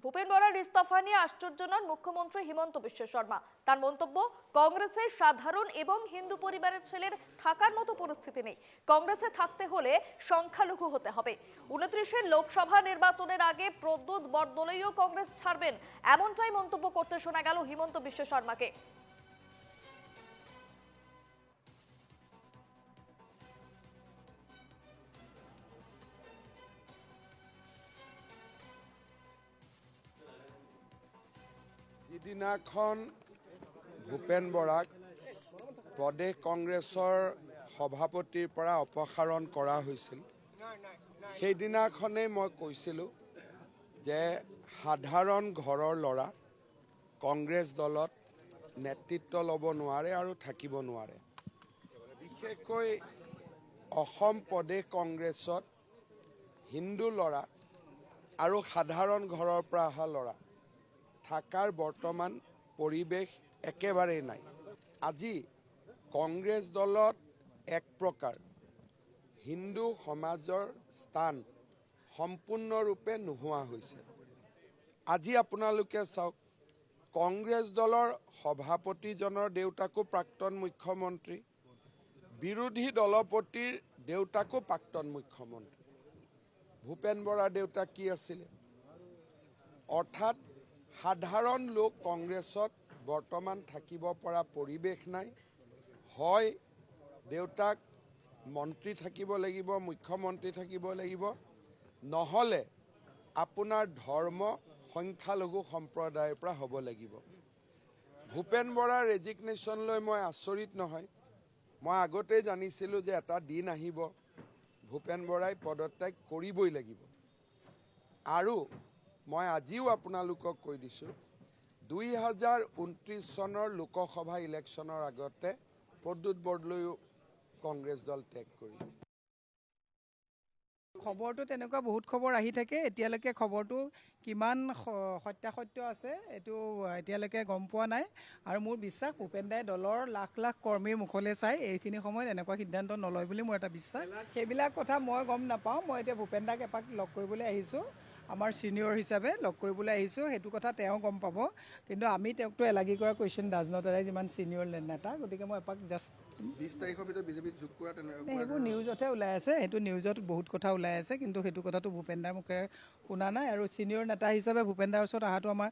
ভূপেন বরার ইস্তফা নিয়ে আশ্চর্য নন মুখ্যমন্ত্রী হিমন্ত বিশ্ব শর্মা। তার মন্তব্য, কংগ্রেসের সাধারণ এবং হিন্দু পরিবারের ছেলের থাকার মতো পরিস্থিতি নেই। কংগ্রেসে থাকতে হলে সংখ্যালঘু হতে হবে। উনত্রিশের লোকসভা নির্বাচনের আগে প্রদ্যুৎ বরদলৈও কংগ্রেস ছাড়বেন। এমনটাই মন্তব্য করতে শোনা গেল হিমন্ত বিশ্ব শর্মাকে। যিদিনাখন ভূপেন বৰাক প্ৰদেশ কংগ্ৰেছৰ সভাপতিৰ পৰা অপসাৰণ কৰা হৈছিল সেইদিনাখনেই মই কৈছিলোঁ যে সাধাৰণ ঘৰৰ ল'ৰা কংগ্ৰেছ দলত নেতৃত্ব ল'ব নোৱাৰে আৰু থাকিব নোৱাৰে। বিশেষকৈ অসম প্ৰদেশ কংগ্ৰেছত হিন্দু ল'ৰা আৰু সাধাৰণ ঘৰৰ পৰা অহা ল'ৰা থাকাৰ বৰ্তমান পৰিৱেশ একেবাৰেই নাই। আজি কংগ্ৰেছ দলত এক প্ৰকাৰ হিন্দু সমাজৰ স্থান সম্পূৰ্ণৰূপে নোহোৱা হৈছে। আজি আপোনালোকে চাওক কংগ্ৰেছ দলৰ সভাপতিজনৰ দেউতাকো প্ৰাক্তন মুখ্যমন্ত্ৰী বিৰোধী দলপতিৰ দেউতাকো প্ৰাক্তন মুখ্যমন্ত্ৰী। ভূপেন বৰাৰ দেউতাক কি আছিলে? অৰ্থাৎ সাধাৰণ লোক কংগ্ৰেছত বৰ্তমান থাকিব পৰা পৰিৱেশ নাই। হয় দেউতাক মন্ত্ৰী থাকিব লাগিব মুখ্যমন্ত্ৰী থাকিব লাগিব। নহ'লে আপোনাৰ ধৰ্ম সংখ্যালঘু সম্প্ৰদায়ৰ পৰা হ'ব লাগিব। ভূপেন বৰাৰ ৰেজিগনেশ্যনলৈ মই আচৰিত নহয়। মই আগতেই জানিছিলোঁ যে এটা দিন আহিব ভূপেন বৰাই পদত্যাগ কৰিবই লাগিব। আৰু মই আজিও আপোনালোকক কৈ দিছোঁ দুই হাজাৰ ঊনত্ৰিছ চনৰ লোকসভা ইলেকশ্যনৰ আগতে প্ৰদ্যুৎ বৰদলৈও কংগ্ৰেছ দল ত্যাগ কৰিব খবৰটো তেনেকুৱা বহুত খবৰ আহি থাকে এতিয়ালৈকে খবৰটো কিমান সত্যাসত্য আছে এইটো এতিয়ালৈকে গম পোৱা নাই। আৰু মোৰ বিশ্বাস ভূপেন দাই দলৰ লাখ লাখ কৰ্মীৰ মুখলৈ চাই এইখিনি সময়ত এনেকুৱা সিদ্ধান্ত নলয় বুলি মোৰ এটা বিশ্বাস। সেইবিলাক কথা মই গম নাপাওঁ মই এতিয়া ভূপেন দাক এপাক লগ কৰিবলৈ আহিছোঁ। আমাৰ ছিনিয়ৰ হিচাপে লগ কৰিবলৈ আহিছোঁ। সেইটো কথা তেওঁ গম পাব। কিন্তু আমি তেওঁকতো এলাগী কৰা কুৱেশ্যন ডাজ নট এৰাই যিমান ছিনিয়ৰ নেতা গতিকে মই এপাক জাষ্ট বিশ তাৰিখৰ ভিতৰত বিজেপিত যোগ কৰা সেইবোৰ নিউজতহে ওলাই আছে। সেইটো নিউজত বহুত কথা ওলাই আছে কিন্তু সেইটো কথাটো ভূপেন দাৰ মুখেৰে শুনা নাই। আৰু ছিনিয়ৰ নেতা হিচাপে ভূপেনদাৰ ওচৰত অহাটো আমাৰ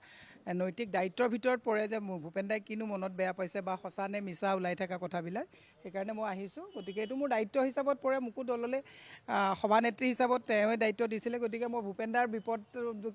নৈতিক দায়িত্বৰ ভিতৰত পৰে যে মোৰ কিনো মনত বেয়া পাইছে বা সঁচা নে মিছা ওলাই থকা কথাবিলাক। সেইকাৰণে মই আহিছোঁ। গতিকে এইটো মোৰ দায়িত্ব হিচাপত পৰে। মোকো দললৈ সভানেত্ৰী হিচাপত তেওঁৱে দায়িত্ব দিছিলে। গতিকে মই ভূপেন দাৰ বিপদ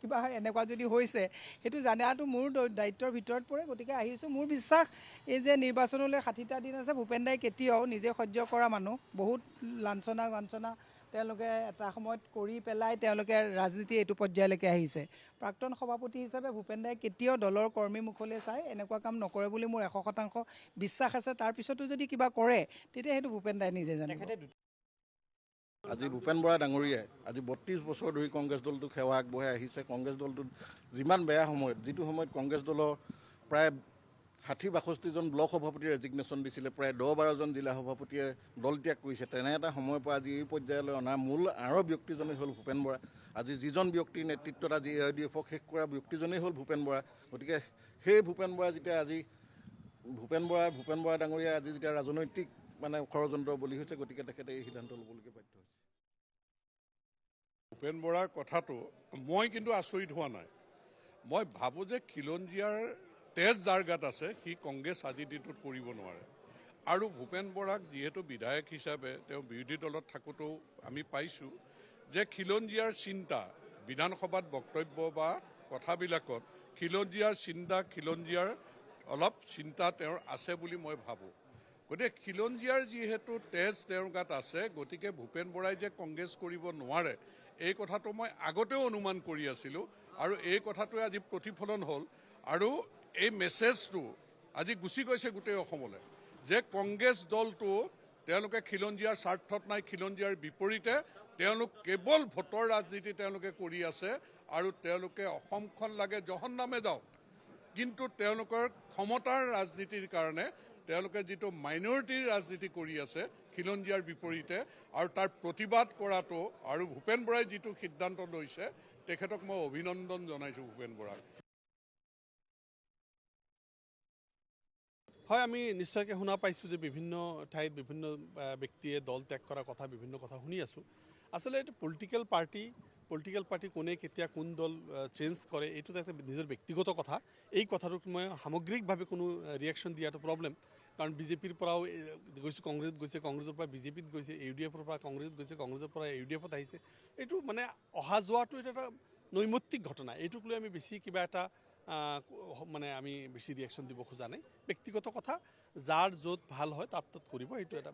কিবা এনেকুৱা যদি হৈছে সেইটো জানাটো মোৰ দায়িত্বৰ ভিতৰত পৰে। গতিকে আহিছোঁ। মোৰ বিশ্বাস এই যে নিৰ্বাচনলৈ ষাঠিটা দিন আছে ভূপেন দাই কেতিয়াও নিজে সহ্য কৰা মানুহ বহুত লাঞ্ছনা গাঞ্চনা তেওঁলোকে এটা সময়ত কৰি পেলাই তেওঁলোকে ৰাজনীতি এইটো পৰ্যায়লৈকে আহিছে। প্ৰাক্তন সভাপতি হিচাপে ভূপেন দাই কেতিয়াও দলৰ কৰ্মী মুখলৈ চাই এনেকুৱা কাম নকৰে বুলি মোৰ এশ শতাংশ বিশ্বাস আছে। তাৰপিছতো যদি কিবা কৰে তেতিয়া সেইটো ভূপেন দাই নিজে জানে আজি ভূপেন বৰা ডাঙৰীয়াই আজি বত্ৰিছ বছৰ ধৰি কংগ্ৰেছ দলটোক সেৱা আগবঢ়াই আহিছে। কংগ্ৰেছ দলটোত যিমান বেয়া সময়ত যিটো সময়ত কংগ্ৰেছ দলৰ প্ৰায় ষাঠি বাষষ্ঠিজন ব্লক সভাপতিয়ে ৰেজিগনেশ্যন দিছিলে প্ৰায় দহ বাৰজন জিলা সভাপতিয়ে দল ত্যাগ কৰিছে। তেনে এটা সময়ৰ পৰা আজি এই পৰ্যায়লৈ অনা মূল আঁৰৰ ব্যক্তিজনেই হ'ল ভূপেন বৰা। আজি যিজন ব্যক্তিৰ নেতৃত্বত আজি এ আই ডি এফক শেষ কৰা ব্যক্তিজনেই হ'ল ভূপেন বৰা। গতিকে সেই ভূপেন বৰা যেতিয়া আজি ভূপেন বৰা ভূপেন বৰা ডাঙৰীয়া আজি যেতিয়া ৰাজনৈতিক মানে ষড়যন্ত্ৰ বলি হৈছে গতিকে তেখেতে এই সিদ্ধান্ত ল'বলৈকে বাধ্য হৈছে। ভূপেন বৰাৰ কথাটো মই কিন্তু আচৰিত হোৱা নাই। মই ভাবোঁ যে খিলঞ্জীয়াৰ তেজ যাৰ গাত আছে সি কংগ্ৰেছ আজিৰ দিনটোত কৰিব নোৱাৰে। আৰু ভূপেন বৰাক যিহেতু বিধায়ক হিচাপে তেওঁ বিৰোধী দলত থাকোঁতেও আমি পাইছোঁ যে খিলঞ্জীয়াৰ চিন্তা বিধানসভাত বক্তব্য বা কথাবিলাকত খিলঞ্জীয়াৰ চিন্তা খিলঞ্জীয়াৰ অলপ চিন্তা তেওঁৰ আছে বুলি মই ভাবোঁ। গতিকে খিলঞ্জীয়াৰ যিহেতু তেজ তেওঁৰ গাত আছে গতিকে ভূপেন বৰাই যে কংগ্ৰেছ কৰিব নোৱাৰে এই কথাটো মই আগতেও অনুমান কৰি আছিলোঁ। আৰু এই কথাটোৱে আজি প্ৰতিফলন হ'ল। আৰু এই মেছেজটো আজি গুচি গৈছে গোটেই অসমলৈ, যে কংগ্ৰেছ দলটো তেওঁলোকে খিলঞ্জীয়াৰ স্বাৰ্থত নাই, খিলঞ্জীয়াৰ বিপৰীতে তেওঁলোক কেৱল ভোটৰ ৰাজনীতি তেওঁলোকে কৰি আছে আৰু তেওঁলোকে অসমখন লাগে জহন নামে যাওক কিন্তু তেওঁলোকৰ ক্ষমতাৰ ৰাজনীতিৰ কাৰণে তেওঁলোকে যিটো মাইনৰিটিৰ ৰাজনীতি কৰি আছে, খিলঞ্জীয়াৰ বিপৰীতে, আৰু তাৰ প্ৰতিবাদ কৰাটো আৰু ভূপেন বৰাই যিটো সিদ্ধান্ত লৈছে, তেখেতক মই অভিনন্দন জনাইছোঁ ভূপেন বৰাক। হয়, আমি নিশ্চয়কৈ শুনা পাইছোঁ যে বিভিন্ন ঠাইত বিভিন্ন ব্যক্তিয়ে দল ত্যাগ কৰাৰ কথা, বিভিন্ন কথা শুনি আছোঁ। আচলতে এইটো পলিটিকেল পাৰ্টি পলিটিকেল পাৰ্টি কোনে কেতিয়া কোন দল চেঞ্জ কৰে, এইটো এটা নিজৰ ব্যক্তিগত কথা। এই কথাটোক মই সামগ্ৰিকভাৱে কোনো ৰিয়েকশ্যন দিয়াটো প্ৰব্লেম কাৰণ বিজেপিৰ পৰাও গৈছোঁ, কংগ্ৰেছত গৈছে, কংগ্ৰেছৰ পৰা বিজেপিত গৈছে ইউ ডি এফৰ পৰা কংগ্ৰেছত গৈছে, কংগ্ৰেছৰ পৰা ইউ ডি এফত আহিছে। এইটো মানে অহা যোৱাটো এটা নৈমিত্তিক ঘটনা। এইটোক আমি বেছি কিবা এটা মানে আমি বেছি ৰিয়েকশ্যন দিব খোজা নাই। ব্যক্তিগত কথা, যাৰ য'ত ভালো হয়, তাত ত'ত কৰিব, এইটো এটা